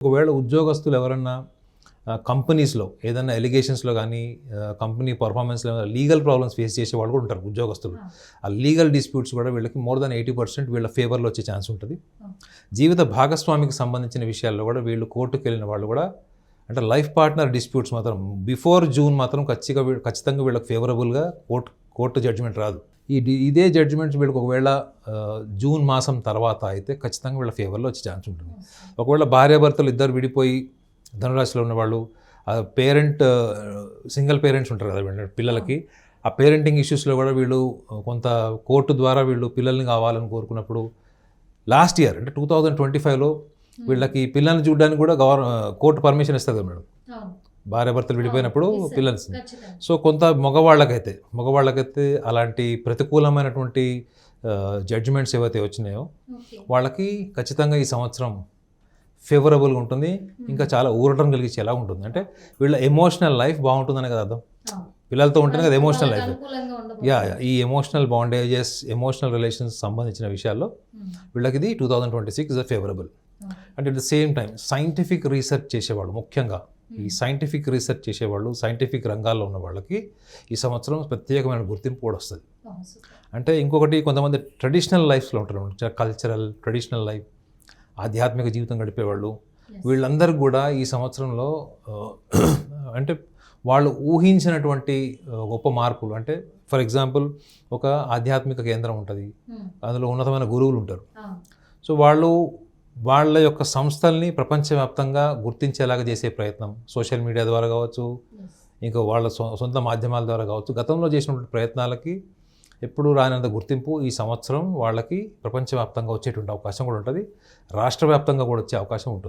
ఒకవేళ ఉద్యోగస్తులు ఎవరన్నా కంపెనీస్లో ఏదైనా ఎలిగేషన్స్లో కానీ కంపెనీ పర్ఫార్మెన్స్లో లీగల్ ప్రాబ్లమ్స్ ఫేస్ చేసే వాళ్ళు కూడా ఉంటారు ఉద్యోగస్తులు. ఆ. లీగల్ డిస్ప్యూట్స్ కూడా వీళ్ళకి మోర్ దాన్ ఎయిటీ పర్సెంట్ వీళ్ళ ఫేవర్లో వచ్చే ఛాన్స్ ఉంటుంది. జీవిత భాగస్వామికి సంబంధించిన విషయాల్లో కూడా వీళ్ళు కోర్టుకు వెళ్ళిన వాళ్ళు కూడా అంటే లైఫ్ పార్ట్నర్ డిస్ప్యూట్స్ మాత్రం బిఫోర్ జూన్ మాత్రం ఖచ్చితంగా ఖచ్చితంగా వీళ్ళకి ఫేవరబుల్గా కోర్టు కోర్టు జడ్జిమెంట్ రాదు. ఈ ఇదే జడ్జిమెంట్స్ వీళ్ళకి ఒకవేళ జూన్ మాసం తర్వాత అయితే ఖచ్చితంగా వీళ్ళ ఫేవర్లో వచ్చే ఛాన్స్ ఉంటుంది. ఒకవేళ భార్యాభర్తలు ఇద్దరు విడిపోయి ధనురాశిలో ఉన్నవాళ్ళు పేరెంట్ సింగిల్ పేరెంట్స్ ఉంటారు కదా వీళ్ళ పిల్లలకి ఆ పేరెంటింగ్ ఇష్యూస్లో కూడా వీళ్ళు కొంత కోర్టు ద్వారా వీళ్ళు పిల్లల్ని కావాలని కోరుకున్నప్పుడు లాస్ట్ ఇయర్ అంటే టూ థౌజండ్ ట్వంటీ ఫైవ్లో వీళ్ళకి పిల్లల్ని చూడడానికి కూడా గవర్ కోర్టు పర్మిషన్ ఇస్తుంది కదా మేడం. భార్యాభర్తలు విడిపోయినప్పుడు పిల్లల్ని సో కొంత మగవాళ్ళకైతే మగవాళ్ళకైతే అలాంటి ప్రతికూలమైనటువంటి జడ్జిమెంట్స్ ఏవైతే వచ్చినాయో వాళ్ళకి ఖచ్చితంగా ఈ సంవత్సరం ఫేవరబుల్గా ఉంటుంది. ఇంకా చాలా ఊరటం కలిగించేలా ఉంటుంది. అంటే వీళ్ళ ఎమోషనల్ లైఫ్ బాగుంటుందనే కదా అర్థం. పిల్లలతో ఉంటేనే కదా ఎమోషనల్ లైఫ్ యా ఈ ఎమోషనల్ బాండేజెస్ ఎమోషనల్ రిలేషన్స్ సంబంధించిన విషయాల్లో వీళ్ళకి ఇది two thousand twenty six is favourable అంటే at the same time scientific research చేసేవాళ్ళు ముఖ్యంగా. ఈ సైంటిఫిక్ రీసెర్చ్ చేసేవాళ్ళు సైంటిఫిక్ రంగాల్లో ఉన్న వాళ్ళకి ఈ సంవత్సరం ప్రత్యేకమైన గుర్తింపు కూడా వస్తుంది. అంటే ఇంకొకటి కొంతమంది ట్రెడిషనల్ లైఫ్స్లో ఉంటారు. కల్చరల్ ట్రెడిషనల్ లైఫ్ ఆధ్యాత్మిక జీవితం గడిపేవాళ్ళు. వీళ్ళందరూ కూడా ఈ సంవత్సరంలో అంటే వాళ్ళు ఊహించినటువంటి గొప్ప మార్పులు. అంటే ఫర్ ఎగ్జాంపుల్ ఒక ఆధ్యాత్మిక కేంద్రం ఉంటుంది. అందులో ఉన్నతమైన గురువులు ఉంటారు. సో వాళ్ళు వాళ్ళ యొక్క సంస్థల్ని ప్రపంచవ్యాప్తంగా గుర్తించేలాగా చేసే ప్రయత్నం. సోషల్ మీడియా ద్వారా కావచ్చు ఇంకా వాళ్ళ సొంత మాధ్యమాల ద్వారా కావచ్చు గతంలో చేసినటువంటి ప్రయత్నాలకి ఎప్పుడు రానంత గుర్తింపు ఈ సంవత్సరం వాళ్ళకి ప్రపంచవ్యాప్తంగా వచ్చేటువంటి అవకాశం కూడా ఉంటుంది. రాష్ట్ర వ్యాప్తంగా కూడా వచ్చే అవకాశం ఉంటుంది.